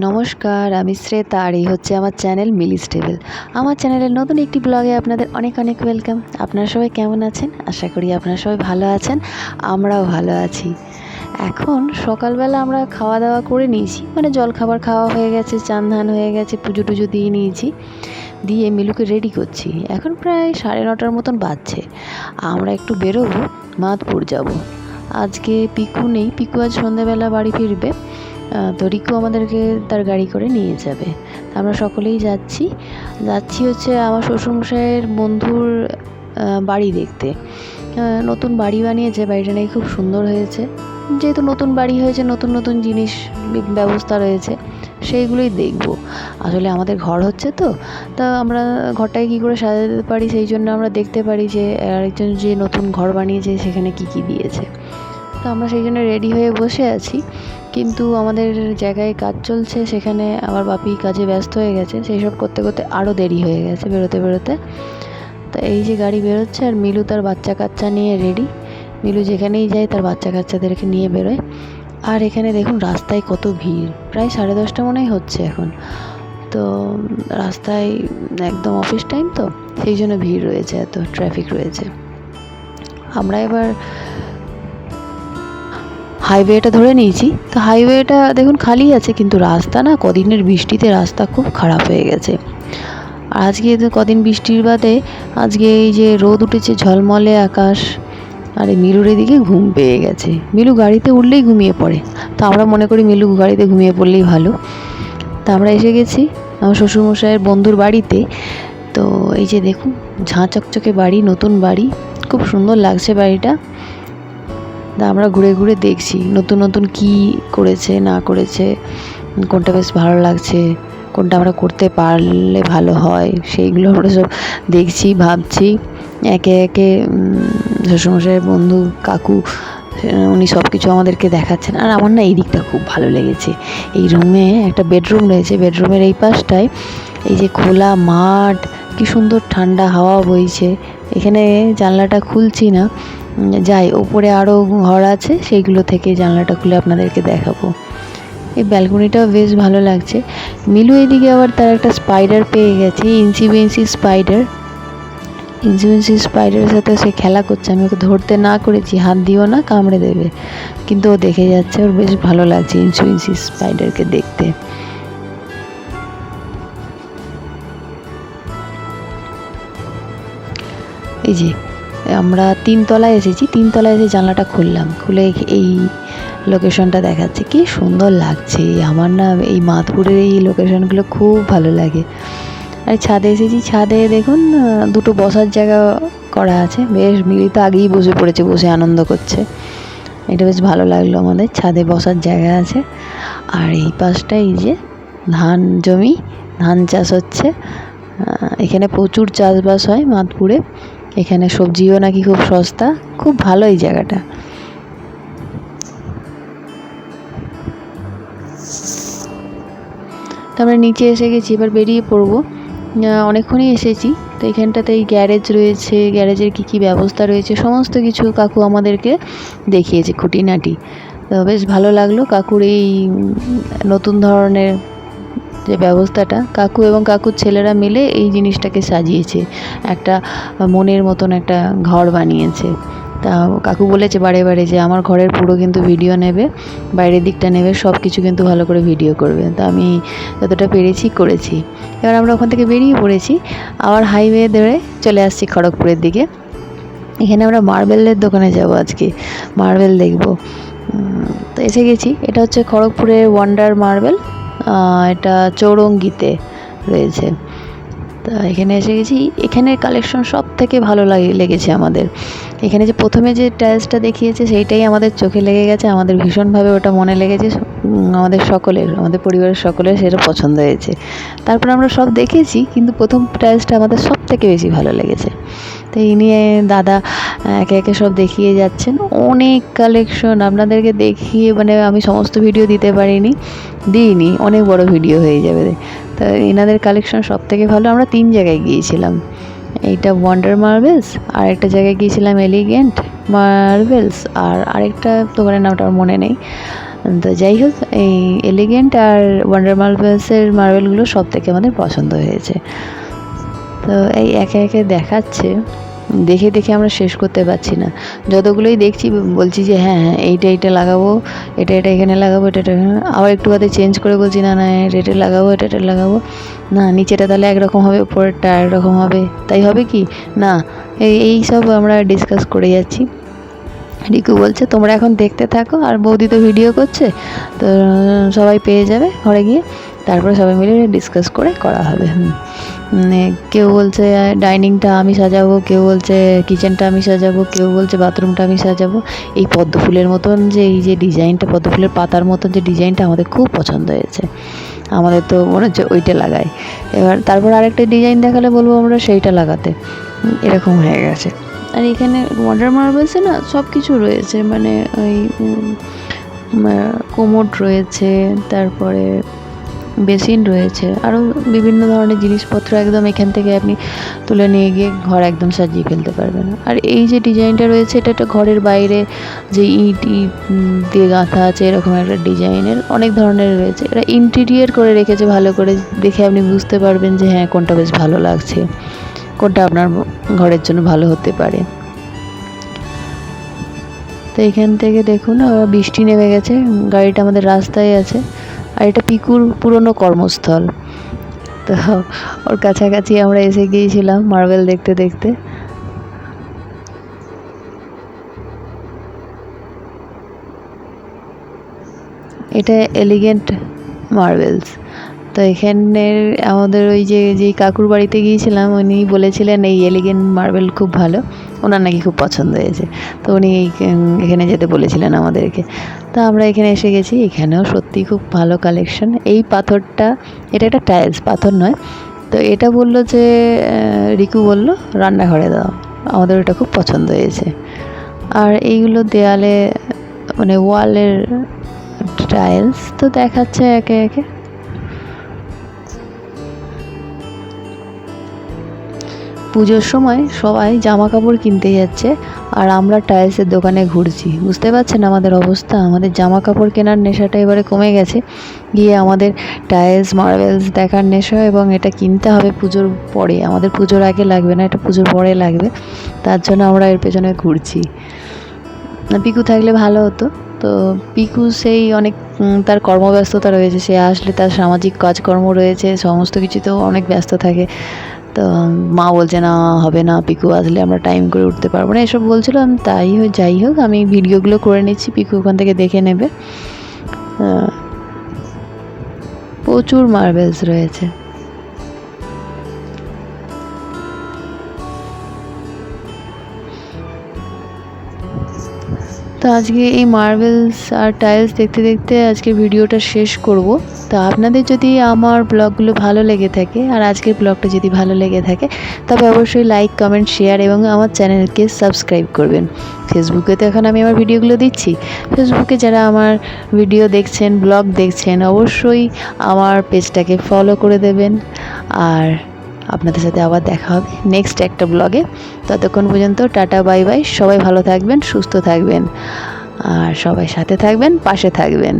নমস্কার, আমি শ্রেতা আর এই হচ্ছে আমার চ্যানেল মিলি স্টেবল আমার চ্যানেলের নতুন একটি ব্লগে আপনাদের অনেক অনেক ওয়েলকাম। আপনারা সবাই কেমন আছেন? আশা করি আপনারা সবাই ভালো আছেন, আমরাও ভালো আছি। এখন সকালবেলা আমরা খাওয়া দাওয়া করে নিয়েছি মানে জলখাবার খাওয়া হয়ে গেছে, চান ধান হয়ে গেছে, পুজো টুজো দিয়ে নিয়েছি, দিয়ে মিলুকে রেডি করছি। এখন প্রায় সাড়ে নটার মতন বাজছে। আমরা একটু বেরোবো, মাদপুর যাব। আজকে পিকু নেই, পিকু আজ সন্ধ্যাবেলা বাড়ি ফিরবে। তো রিকু আমাদেরকে তার গাড়ি করে নিয়ে যাবে। আমরা সকলেই যাচ্ছি। যাচ্ছি হচ্ছে আমার শ্বশুরমশাইয়ের বন্ধুর বাড়ি দেখতে। নতুন বাড়ি বানিয়েছে, বাড়িটা নাকি খুব সুন্দর হয়েছে। যেহেতু নতুন বাড়ি হয়েছে, নতুন নতুন জিনিস ব্যবস্থা রয়েছে, সেইগুলোই দেখব। আসলে আমাদের ঘর হচ্ছে তো, তা আমরা ঘরটাকে কী করে সাজাতে পারি, সেই জন্য আমরা দেখতে পারি যে আরেকজন যে নতুন ঘর বানিয়েছে, সেখানে কি কি দিয়েছে। তো আমরা সেই জন্য রেডি হয়ে বসে আছি। কিন্তু আমাদের জায়গায় কাজ চলছে, সেখানে আমার বাপি কাজে ব্যস্ত হয়ে গেছে। সেই সব করতে করতে আরও দেরি হয়ে গেছে বেরোতে বেরোতে। তো এই যে গাড়ি বেরোচ্ছে আর মিলু তার বাচ্চা কাচ্চা নিয়ে রেডি মিলু যেখানেই যায় তার বাচ্চা কাচ্চাদেরকে নিয়ে বেরোয়। আর এখানে দেখুন রাস্তায় কত ভিড়। প্রায় সাড়ে দশটা মনেই হচ্ছে এখন। তো রাস্তায় একদম অফিস টাইম তো, সেই জন্য ভিড় রয়েছে, এত ট্রাফিক রয়েছে। আমরা এবার হাইওয়েটা ধরে নিয়েছি। তো হাইওয়েটা দেখুন খালি আছে, কিন্তু রাস্তা না, কদিনের বৃষ্টিতে রাস্তা খুব খারাপ হয়ে গেছে। আজকে কদিন বৃষ্টির বাদে, আজকে এই যে রোদ উঠেছে, ঝলমলে আকাশ, আর মিলুর এদিকে ঘুম পেয়ে গেছে। মিলু গাড়িতে উঠলেই ঘুমিয়ে পড়ে। তো আমরা মনে করি মিলু গাড়িতে ঘুমিয়ে পড়লেই ভালো। তা আমরা এসে গেছি আমার শ্বশুরমশাইয়ের বন্ধুর বাড়িতে। তো এই যে দেখুন, ঝাঁ চকচকে বাড়ি, নতুন বাড়ি। খুব সুন্দর লাগছে বাড়িটা। তা আমরা ঘুরে ঘুরে দেখছি নতুন নতুন কি করেছে না করেছে কোনটা বেশ ভালো লাগছে কোনটা আমরা করতে পারলে ভালো হয় সেইগুলো আমরা সব দেখছি ভাবছি। একে একে উম, শ্বশুরমশাইয়ের বন্ধু কাকু উনি সব কিছু আমাদেরকে দেখাচ্ছেন। আর আমার না এই দিকটা খুব ভালো লেগেছে। এই রুমে একটা বেডরুম রয়েছে বেডরুমের এই পাশটায় এই যে খোলা মাঠ কি সুন্দর ঠান্ডা হাওয়া বইছে। এখানে জানলাটা খুলছি না। যাই, ওপরে আরও ঘর আছে, সেইগুলো থেকে জানলাটা খুলে আপনাদেরকে দেখাবো। এই ব্যালকনিটাও বেশ ভালো লাগছে। মিলু এদিকে আবার তার একটা স্পাইডার পেয়ে গেছে বিঞ্চি স্পাইডার বিঞ্চি স্পাইডারের সাথে সে খেলা করছে। আমি ওকে ধরতে না করেছি, হাত দিও না, কামড়ে দেবে। কিন্তু ও দেখে যাচ্ছে, ওর বেশ ভালো লাগছে ইঞ্চি স্পাইডারকে দেখতে। এই যে, আমরা তিনতলায় এসেছি, তিনতলায় এসে জানলাটা খুললাম। খুলে এই লোকেশনটা দেখাচ্ছে। কি সুন্দর লাগছে। আমার না এই মাধপুরের এই লোকেশনগুলো খুব ভালো লাগে। আর ছাদে এসেছি। ছাদে দেখুন, দুটো বসার জায়গা করা আছে। বেশ, মিলি তো আগেই বসে পড়েছে, বসে আনন্দ করছে। এটা বেশ ভালো লাগল আমাদের। ছাদে বসার জায়গা আছে। আর এই পাশটা এই যে ধান জমি, ধান চাষ হচ্ছে। এখানে প্রচুর চাষবাস হয় মাধপুরে। এখানে সবজিও নাকি খুব সস্তা, খুব ভালো এই জায়গাটা। তারপরে নিচে এসে গেছি, এবার বেরিয়ে পড়ব। অনেকক্ষণই এসেছি, তো এখানটাতে এই গ্যারেজ রয়েছে, গ্যারেজের কী কী ব্যবস্থা রয়েছে, সমস্ত কিছু কাকু আমাদেরকে দেখিয়েছে খুঁটিনাটি। তো বেশ ভালো লাগল কাকুর এই নতুন ধরনের যে ব্যবস্থাটা কাকু এবং কাকুর ছেলেরা মিলে এই জিনিসটাকে সাজিয়েছে। একটা মনের মতন একটা ঘর বানিয়েছে। তা কাকু বলেছে বারে বারে যে আমার ঘরের পুরো কিন্তু ভিডিও নেবে, বাইরের দিকটা নেবে সব কিছু কিন্তু ভালো করে ভিডিও করবে। তা আমি যতটা পেরেছি করেছি। এবার আমরা ওখান থেকে বেরিয়ে পড়েছি। আবার হাইওয়ে ধরে চলে আসছি খড়গপুরের দিকে। এখানে আমরা মার্বেলের দোকানে যাব আজকে। মার্বেল দেখব। তো এসে গেছি। এটা হচ্ছে খড়গপুরের ওয়ান্ডার মার্বেল এটা চৌরঙ্গিতে রয়েছে। তা এখানে এসে গেছি। এখানের কালেকশন সব থেকে ভালো লাগে লেগেছে আমাদের। এখানে যে প্রথমে যে টাইলসটা দেখিয়েছে, সেইটাই আমাদের চোখে লেগে গেছে, আমাদের ভীষণভাবে ওটা মনে লেগেছে আমাদের সকলের, আমাদের পরিবারের সকলের সেটা পছন্দ হয়েছে। তারপর আমরা সব দেখেছি, কিন্তু প্রথম টাইলসটা আমাদের সব থেকে বেশি ভালো লেগেছে। তো এই নিয়ে দাদা একে একে সব দেখিয়ে যাচ্ছেন। অনেক কালেকশন আপনাদেরকে দেখিয়ে মানে আমি সমস্ত ভিডিও দিতে পারিনি, দিইনি, অনেক বড় ভিডিও হয়ে যাবে। তো এনাদের কালেকশন সব থেকে ভালো, আমরা তিন জায়গায় গিয়েছিলাম। এইটা ওয়ান্ডার মার্বেলস আর একটা জায়গায় গিয়েছিলাম এলিগেন্ট মার্বেলস আর আরেকটা দোকানের নামটা আমার মনে নেই। তো যাই হোক, এই এলিগেন্ট আর ওয়ান্ডার মার্বেলসের মার্বেলগুলো সব থেকে আমাদের পছন্দ হয়েছে। তো এই একে একে দেখাচ্ছে। দেখে দেখে আমরা শেষ করতে পারছি না। যতগুলোই দেখছি, বলছি যে হ্যাঁ হ্যাঁ এইটা এইটা লাগাবো, এটা এটা এখানে লাগাবো, এটা এটা আবার একটু বাদে চেঞ্জ করে বলছি, না না, এটা এটা লাগাবো, এটা এটা লাগাবো। না, নিচেটা তাহলে একরকম হবে, উপরেরটা একরকম হবে। তাই হবে কি? না, এই সব আমরা ডিসকাস করে যাচ্ছি। রিকু বলছে, তোমরা এখন দেখতে থাকো, আর বৌদি তো ভিডিও করছে, তো সবাই পেয়ে যাবে ঘরে গিয়ে। তারপরে সবাই মিলে ডিসকাস করে করা হবে, হুম। কেউ বলছে, ডাইনিংটা আমি সাজাবো কেউ বলছে, কিচেনটা আমি সাজাবো কেউ বলছে, বাথরুমটা আমি সাজাবো এই পদ্ম ফুলের মতন যে, এই যে ডিজাইনটা, পদ্ম ফুলের পাতার মতন যে ডিজাইনটা আমাদের খুব পছন্দ হয়েছে। আমাদের তো মনে হচ্ছে ওইটা লাগাই। এবার তারপর আরেকটা ডিজাইন দেখালে বলব আমরা, সেইটা লাগাতে। এরকম হয়ে গেছে। আর এখানে ওয়াটার মার্বেলসে না সব কিছু রয়েছে। মানে ওই কোমোড রয়েছে, তারপরে বেসিন রয়েছে। আরও বিভিন্ন ধরনের জিনিসপত্র একদম এখান থেকে আপনি তুলে নিয়ে গিয়ে ঘর একদম সাজিয়ে ফেলতে পারবেন। আর এই যে ডিজাইনটা রয়েছে, এটা একটা ঘরের বাইরে যে ইট ইট দিয়ে গাঁথা আছে, এরকম একটা ডিজাইনের অনেক ধরনের রয়েছে। এটা ইন্টিরিয়ার করে রেখেছে ভালো করে, দেখে আপনি বুঝতে পারবেন যে হ্যাঁ কোনটা বেশ ভালো লাগছে, কোনটা আপনার ঘরের জন্য ভালো হতে পারে। তো এখান থেকে দেখুন, আবার বৃষ্টি নেমে গেছে, গাড়িটা আমাদের রাস্তায় আছে। আর এটা পিকুর পুরনো কর্মস্থল। তো ওর কাছাকাছি আমরা এসে গিয়েছিলাম মার্বেল দেখতে দেখতে। এটা এলিগেন্ট মার্বেলস। তো এখানে আমাদের ওই যে যেই কাকুর বাড়িতে গিয়েছিলাম, উনি বলেছিলেন এই এলিগেন্ট মার্বেল খুব ভালো। ওনার নাকি খুব পছন্দ হয়েছে। তো উনি এখানে যেতে বলেছিলেন আমাদেরকে। তো আমরা এখানে এসে গেছি। এখানেও সত্যি খুব ভালো কালেকশন এই পাথরটা, এটা একটা টাইলস পাথর নয়। তো এটা বলল যে রিকু বলল, রান্নাঘরে দাও। আমাদের ওটা খুব পছন্দ হয়েছে। আর এইগুলো দেয়ালে মানে ওয়ালের টাইলস তো দেখাচ্ছে একে একে। পুজোর সময় সবাই জামা কাপড় কিনতে যাচ্ছে আর আমরা টাইলসের দোকানে ঘুরছি। বুঝতে পারছেন আমাদের অবস্থা? আমাদের জামা কাপড় কেনার নেশাটা এবারে কমে গেছে। গিয়ে আমাদের টাইলস, মার্বেলস দেখার নেশা এবং এটা কিনতে হবে পুজোর পরে। আমাদের পুজোর আগে লাগবে না, এটা পুজোর পরে লাগবে। তার জন্য আমরা এর পেছনে ঘুরছি। পিকু থাকলে ভালো হতো। তো পিকু সেই অনেক তার কর্মব্যস্ততা রয়েছে। সে আসলে তার সামাজিক কাজকর্ম রয়েছে, সমস্ত কিছুতেও অনেক ব্যস্ত থাকে। তো মা বলছে, না, হবে না, পিকু, আসলে আমরা টাইম করে উঠতে পারব না। এসব বলছিলো আমি তাই হোক, যাই হোক, আমি ভিডিওগুলো করে নিচ্ছি, পিকু ওখান থেকে দেখে নেবে। প্রচুর মার্বেলস রয়েছে। তো আজকে এই মার্বেলস আর টাইলস দেখতে দেখতে আজকের ভিডিওটা শেষ করব। তো আপনাদের যদি আমার ব্লগগুলো ভালো লেগে থাকে, আর আজকের ব্লগটা যদি ভালো লেগে থাকে, তবে অবশ্যই লাইক কমেন্ট শেয়ার এবং আমার চ্যানেলকে সাবস্ক্রাইব করবেন। ফেসবুকে তো এখন আমি আমার ভিডিওগুলো দিচ্ছি। ফেসবুকে যারা আমার ভিডিও দেখছেন ব্লগ দেখছেন, অবশ্যই আমার পেজটাকে ফলো করে দেবেন। আর আপনাদের সাথে আবার দেখা হবে নেক্সট একটা ব্লগে ততক্ষণ পর্যন্ত টাটা বাই বাই সবাই ভালো থাকবেন, সুস্থ থাকবেন। আর সবাই সাথে থাকবেন, পাশে থাকবেন।